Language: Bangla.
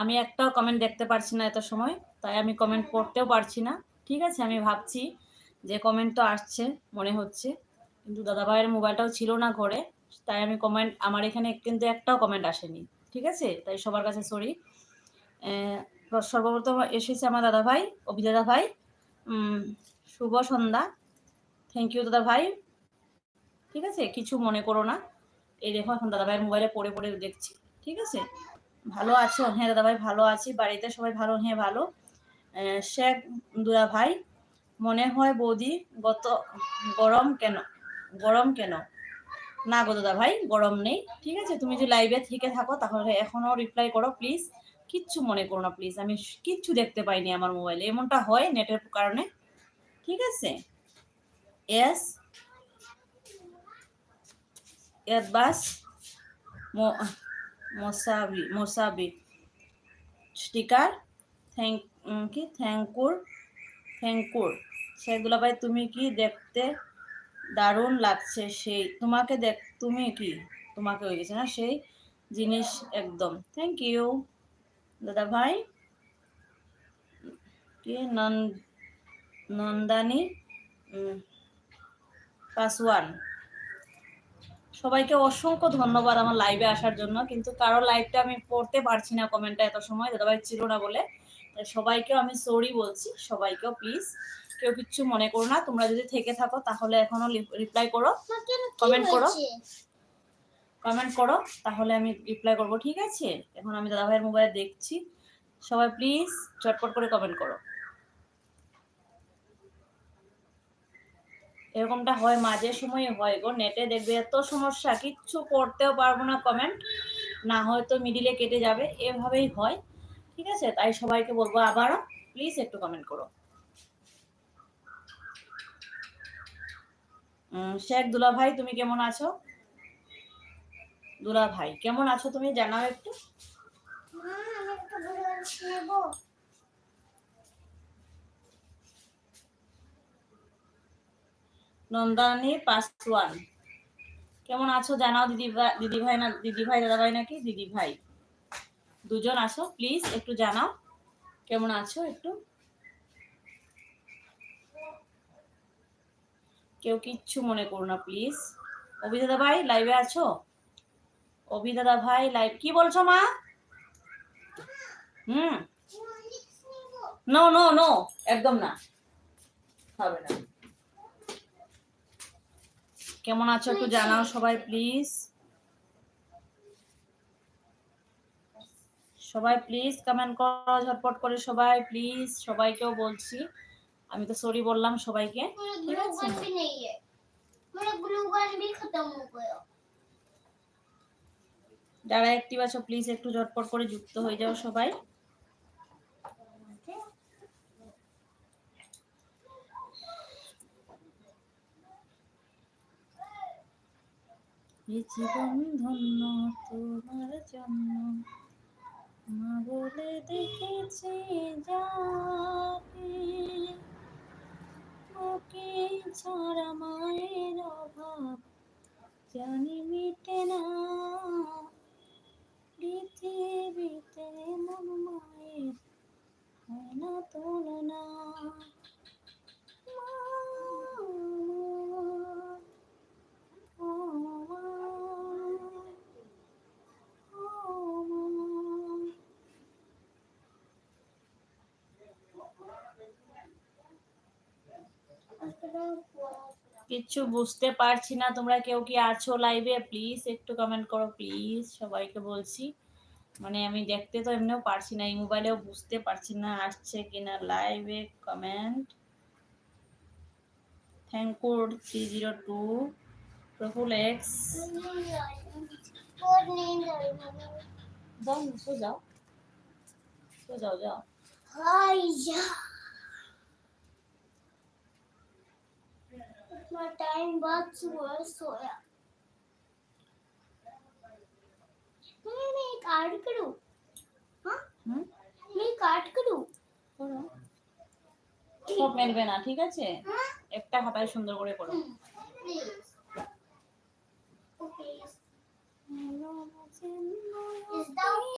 আমি একটাও কমেন্ট দেখতে পারছি না এত সময়, তাই আমি কমেন্ট পড়তেও পারছি না। ঠিক আছে, আমি ভাবছি যে কমেন্ট তো আসছে, মনে হচ্ছে। কিন্তু দাদাভাইয়ের মোবাইলটাও ছিল না ঘরে, তাই আমি কমেন্ট আমার এখানে কিন্তু একটাও কমেন্ট আসেনি। ঠিক আছে? তাই সবার কাছে সরি সর্বপ্রথম এসেছে আমার দাদাভাই অভিদাদা ভাই। শুভ সন্ধ্যা। থ্যাংক ইউ দাদা ভাই ঠিক আছে? কিছু মনে করো না। এই দেখো, এখন দাদাভাইয়ের মোবাইলে পড়ে পড়ে দেখছি। ঠিক আছে? ভালো আছো? হ্যাঁ দাদাভাই ভালো আছি। বাড়িতে সবাই ভালো হ্যাঁ ভালো? শেখ দুরা ভাই, মনে হয় বৌদি, গত গরম কেন? গরম কেন? না গো দাদা ভাই, গরম নেই। ঠিক আছে, তুমি যদি লাইভে থেকে থাকো, তাহলে এখনও রিপ্লাই করো প্লিজ কিচ্ছু মনে করো না প্লিজ আমি কিচ্ছু দেখতে পাইনি আমার মোবাইলে এমনটা হয় নেটের কারণে। ঠিক আছে? এস এরবাস মোসাবি মোসাবি স্টিকার থ্যাংক কি? থ্যাংকুর থ্যাংকুর সেগুলো ভাই তুমি কি দেখতে দারুণ লাগছে? সেই, তোমাকে দেখ, তুমি কি? তোমাকে হয়ে গেছে না? সেই জিনিস একদম। থ্যাংক ইউ দাদা ভাই? কি? নন, নন্দানী পাসওয়ান। সবাইকে অসংখ্য ধন্যবাদ আমার লাইভে আসার জন্য। কিন্তু কারও লাইভটা আমি পড়তে পারছি না কমেন্টটা এত সময়, দাদাভাই ছিল না বলে। সবাইকেও আমি সরি বলছি, সবাইকেও প্লিজ কেউ কিচ্ছু মনে করো না, তোমরা যদি থেকে থাকো তাহলে এখনও রিপ্লাই করো। কমেন্ট করো। কমেন্ট করো, তাহলে আমি রিপ্লাই করব, ঠিক আছে? এখন আমি দাদাভাইয়ের মোবাইলে দেখছি। সবাই প্লিজ চটপট করে কমেন্ট করো। এরকমটা হয়, মাঝে সময় হয় গো। নেটে দেখবে এত সমস্যা, কিচ্ছু করতেও পারব না কমেন্ট না হয়তো মিডিলে কেটে যাবে, এভাবেই হয়। ঠিক আছে? তাই সবাইকে বলব আবারও প্লিজ একটু কমেন্ট করো। শেখ দুলা ভাই তুমি কেমন আছো? দুলা ভাই কেমন আছো তুমি? জানাও একটু। নন্দানী পাসওয়ান কেমন আছো জানাও দিদি দিদি ভাই না দিদি ভাই, দাদা ভাই নাকি? দিদি ভাই। দুজন আছো প্লিজ একটু জানাও। কেমন আছো একটু? কেউ কিচ্ছু মনে করো না প্লিজ অভি দাদা ভাই লাইভে আছো? অভি দাদা ভাই লাইভ কি বলছো মা? হুম। নো নো নো একদম না। হবে না। কেমন আছো একটু জানাও সবাই প্লিজ সবাই প্লিজ কমেন্ট করো ঝটপট করে সবাই প্লিজ সবাইকেও বলছি। আমি তো সরি বললাম সবাইকে। যারা একটিভ আছো প্লিজ একটু ঝটপট করে যুক্ত হয়ে যাও সবাই। এ জীবন ধন্য তোমার জন্য। মা বলে দেখেছি যাকে। ওকে ছাড়া মায়ের অভাব জানি মিটে না। পৃথিবীতে মন মায়ের হয় না তুলনা মা, ও মা, ও মা। কিচ্ছু বুঝতে পারছি না। তোমরা কেউ কি আছো লাইভে প্লিজ একটু কমেন্ট করো প্লিজ সবাইকে বলছি। মানে আমি দেখতে তো এমনিও পারছি না এই মোবাইলেও বুঝতে পারছি না আসছে কিনা লাইভে comment thank you three zero two Praful x যাও যাও যাও যাও हाय या इतना टाइम बाद सुबह सोया मैं मैं कार्ड करूं हाँ হুম मैं कार्ड करूं করো সব মেলবে না ঠিক আছে हाँ একটা খাতায় সুন্দর করে করো प्लीज ओके इज दैट